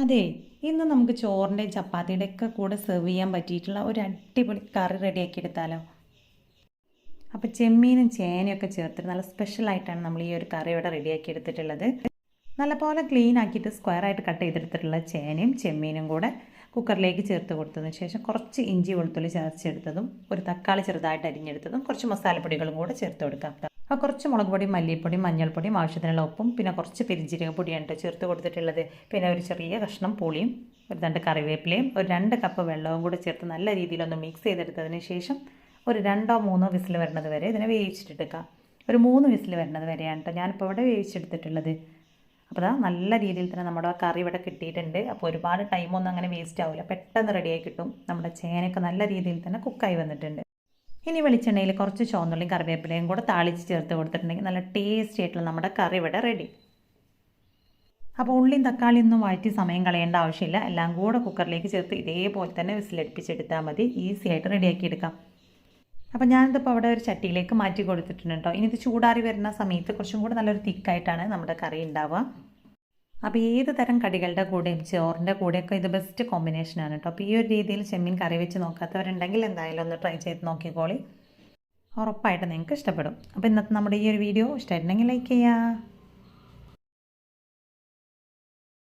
അതെ ഇന്ന് നമുക്ക് ചോറിന്റെ ചപ്പാത്തിയുടെ ഒക്കെ കൂടെ സെർവ് ചെയ്യാൻ പറ്റിയിട്ടുള്ള ഒരു അടിപൊളി കറി റെഡിയാക്കി എടുത്താലോ? അപ്പോൾ ചെമ്മീനും ചേനയും ഒക്കെ ചേർത്തിട്ട് നല്ല സ്പെഷ്യലായിട്ടാണ് നമ്മൾ ഈ ഒരു കറി ഇവിടെ റെഡിയാക്കി എടുത്തിട്ടുള്ളത്. നല്ലപോലെ ക്ലീൻ ആക്കിയിട്ട് സ്ക്വയർ ആയിട്ട് കട്ട് ചെയ്തെടുത്തിട്ടുള്ള ചേനയും ചെമ്മീനും കൂടെ കുക്കറിലേക്ക് ചേർത്ത് കൊടുത്തതിന് ശേഷം കുറച്ച് ഇഞ്ചി വെളുത്തുള്ളി ചേർച്ചെടുത്തതും ഒരു തക്കാളി ചെറുതായിട്ട് അരിഞ്ഞെടുത്തതും കുറച്ച് മസാലപ്പൊടികളും കൂടെ ചേർത്ത് കൊടുക്കാം. അപ്പോൾ കുറച്ച് മുളക് പൊടി മല്ലിപ്പൊടി മഞ്ഞൾപ്പൊടിയും ആവശ്യത്തിനുള്ള ഉപ്പും പിന്നെ കുറച്ച് പെരിഞ്ജീരക പൊടിയാണ് കേട്ടോ ചേർത്ത് കൊടുത്തിട്ടുള്ളത്. പിന്നെ ഒരു ചെറിയ കഷ്ണം പുളിയും ഒരു രണ്ട് കറിവേപ്പിലയും ഒരു രണ്ട് കപ്പ് വെള്ളവും കൂടെ ചേർത്ത് നല്ല രീതിയിലൊന്ന് മിക്സ് ചെയ്തെടുത്തതിന് ശേഷം ഒരു രണ്ടോ മൂന്നോ വിസിൽ വരുന്നത് വരെ ഇതിനെ വേവിച്ചിട്ടെടുക്കുക. ഒരു മൂന്ന് വിസിൽ വരുന്നത് വരെയാണ് കേട്ടോ ഞാനിപ്പോൾ ഇവിടെ വേവിച്ചെടുത്തിട്ടുള്ളത്. അപ്പോൾ അതാ നല്ല രീതിയിൽ തന്നെ നമ്മുടെ ആ കറി ഇവിടെ കിട്ടിയിട്ടുണ്ട്. അപ്പോൾ ഒരുപാട് ടൈമൊന്നും അങ്ങനെ വേസ്റ്റ് ആവില്ല പെട്ടെന്ന് റെഡിയായി കിട്ടും. നമ്മുടെ ചേനയൊക്കെ നല്ല രീതിയിൽ തന്നെ കുക്കായി വന്നിട്ടുണ്ട്. ഇനി വെളിച്ചെണ്ണയിൽ കുറച്ച് ചുവന്നുള്ളിയും കറിവേപ്പിലയും കൂടെ താളിച്ച് ചേർത്ത് കൊടുത്തിട്ടുണ്ടെങ്കിൽ നല്ല ടേസ്റ്റി ആയിട്ടുള്ള നമ്മുടെ കറി ഇവിടെ റെഡി അപ്പോൾ ഉള്ളിയും തക്കാളിയും ഒന്നും വഴറ്റി സമയം കളയേണ്ട ആവശ്യമില്ല. എല്ലാം കൂടെ കുക്കറിലേക്ക് ചേർത്ത് ഇതേപോലെ തന്നെ വിസിലടിപ്പിച്ചെടുത്താൽ മതി. ഈസി ആയിട്ട് റെഡിയാക്കി എടുക്കാം. അപ്പോൾ ഞാനിതിപ്പോൾ അവിടെ ഒരു ചട്ടിയിലേക്ക് മാറ്റി കൊടുത്തിട്ടുണ്ട് കേട്ടോ. ഇനി ഇത് ചൂടാറി വരുന്ന സമയത്ത് കുറച്ചും കൂടെ നല്ലൊരു തിക്കായിട്ടാണ് നമ്മുടെ കറി ഉണ്ടാവുക. അപ്പോൾ ഏത് തരം കടികളുടെ കൂടെയും ചോറിന്റെ കൂടെയൊക്കെ ഇത് ബെസ്റ്റ് കോമ്പിനേഷനാണ് കേട്ടോ അപ്പോൾ ഈ ഒരു രീതിയിൽ ചെമ്മീൻ കറി വെച്ച് നോക്കാത്തവരുണ്ടെങ്കിൽ എന്തായാലും ഒന്ന് ട്രൈ ചെയ്ത് നോക്കിക്കോളി. ഉറപ്പായിട്ട് നിങ്ങൾക്ക് ഇഷ്ടപ്പെടും. അപ്പോൾ ഇന്നത്തെ നമ്മുടെ ഈ ഒരു വീഡിയോ ഇഷ്ടമായിട്ടുണ്ടെങ്കിൽ ലൈക്ക് ചെയ്യുക